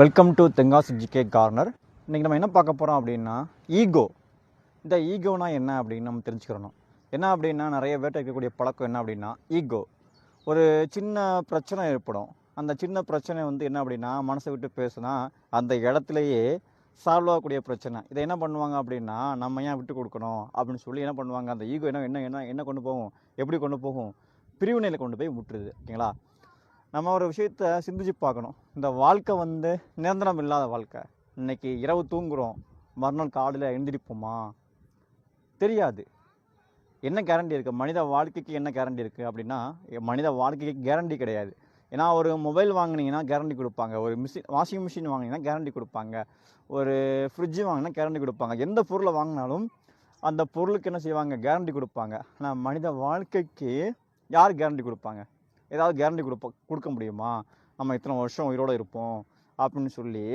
Welcome to Tenkasi GK corner இன்றைக்கி நம்ம என்ன பார்க்க போகிறோம் அப்படின்னா ஈகோ இந்த ஈகோனா என்ன அப்படின்னு நம்ம தெரிஞ்சுக்கிறணும். என்ன அப்படின்னா நிறைய பேர்ட்ட இருக்கக்கூடிய பழக்கம் என்ன அப்படின்னா ஈகோ ஒரு சின்ன பிரச்சனை ஏற்படும். அந்த சின்ன பிரச்சனை வந்து என்ன அப்படின்னா மனசை விட்டு பேசுனா அந்த இடத்துலையே சால்வ் ஆகக்கூடிய பிரச்சனை. இதை என்ன பண்ணுவாங்க அப்படின்னா நம்ம ஏன் விட்டு கொடுக்கணும்? அப்படின்னு சொல்லி என்ன பண்ணுவாங்க? அந்த ஈகோ என்ன என்ன என்ன என்ன கொண்டு போகும்? எப்படி கொண்டு போகும்? பிரிவினையில் கொண்டு போய் விட்டுருது ஓகேங்களா? நம்ம ஒரு விஷயத்த சிந்திச்சு பார்க்கணும். இந்த வாழ்க்கை வந்து நிரந்தரம் இல்லாத வாழ்க்கை. இன்னைக்கு இரவு தூங்குகிறோம் மறுநாள் காலையில் எழுந்திருப்போமா? தெரியாது. என்ன கேரண்டி இருக்குது மனித வாழ்க்கைக்கு என்ன கேரண்டி இருக்குது அப்படின்னா மனித வாழ்க்கைக்கு கேரண்டி கிடையாது. ஏன்னா ஒரு மொபைல் வாங்கினீங்கன்னா கேரண்டி கொடுப்பாங்க. ஒரு மிஷின் வாஷிங் மிஷின் வாங்கினீங்கன்னா கேரண்டி கொடுப்பாங்க. ஒரு ஃப்ரிட்ஜு வாங்கினா கேரண்டி கொடுப்பாங்க. எந்த பொருளை வாங்கினாலும் அந்த பொருளுக்கு என்ன செய்வாங்க? கேரண்டி கொடுப்பாங்க. ஆனால் மனித வாழ்க்கைக்கு யார் கேரண்டி கொடுப்பாங்க? ஏதாவது கேரண்டி கொடுப்ப கொடுக்க முடியுமா? நம்ம இத்தனை வருஷம் உயிரோடு இருப்போம் அப்படின்னு சொல்லி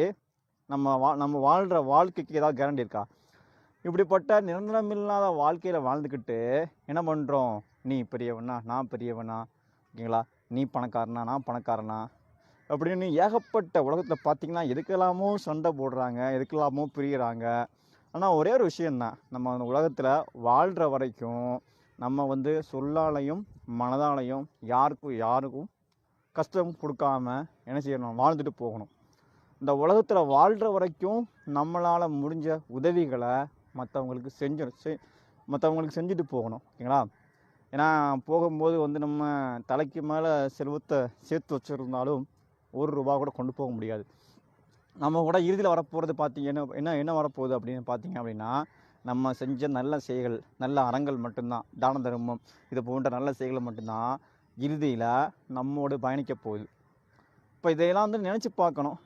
நம்ம வா நம்ம வாழ்கிற வாழ்க்கைக்கு ஏதாவது கேரண்டி இருக்கா? இப்படிப்பட்ட நிரந்தரமில்லாத வாழ்க்கையில் வாழ்ந்துக்கிட்டு என்ன பண்ணுறோம் நீ பெரியவனா நான் பெரியவனா ஓகேங்களா? நீ பணக்காரனா நான் பணக்காரனா? அப்படின்னு ஏகப்பட்ட உலகத்தில் பார்த்தீங்கன்னா எதுக்கெல்லாமோ சண்டை போடுறாங்க எதுக்கெல்லாமோ பிரிகிறாங்க ஆனால் ஒரே ஒரு விஷயந்தான் நம்ம அந்த உலகத்தில் வாழ்கிற வரைக்கும் நம்ம வந்து சொல்லாலையும் மனதாலையும் யாருக்கும் யாருக்கும் கஷ்டம் கொடுக்காம என்ன செய்யணும்? வாழ்ந்துட்டு போகணும். இந்த உலகத்தில் வாழ்கிற வரைக்கும் நம்மளால் முடிஞ்ச உதவிகளை மற்றவங்களுக்கு செஞ்சு செ- மற்றவங்களுக்கு செஞ்சுட்டு போகணும். ஓகேங்களா? ஏன்னா போகும்போது வந்து நம்ம தலைக்கு மேலே செல்வத்தை சேர்த்து வச்சுருந்தாலும் ஒரு ரூபா கூட கொண்டு போக முடியாது. நம்ம கூட இறுதியில் வரப்போகிறது பார்த்தீங்க என்ன என்ன என்ன வரப்போகுது அப்படின்னு பார்த்தீங்க அப்படின்னா நம்ம செஞ்ச நல்ல செயல்கள் நல்ல அறங்கள் மட்டும்தான். தான தர்மம் இது போன்ற நல்ல செயல்கள் மட்டும்தான் இறுதியில் நம்மோடு பயணிக்க போகுது. இப்போ இதையெல்லாம் வந்து நினச்சி பார்க்கணும்.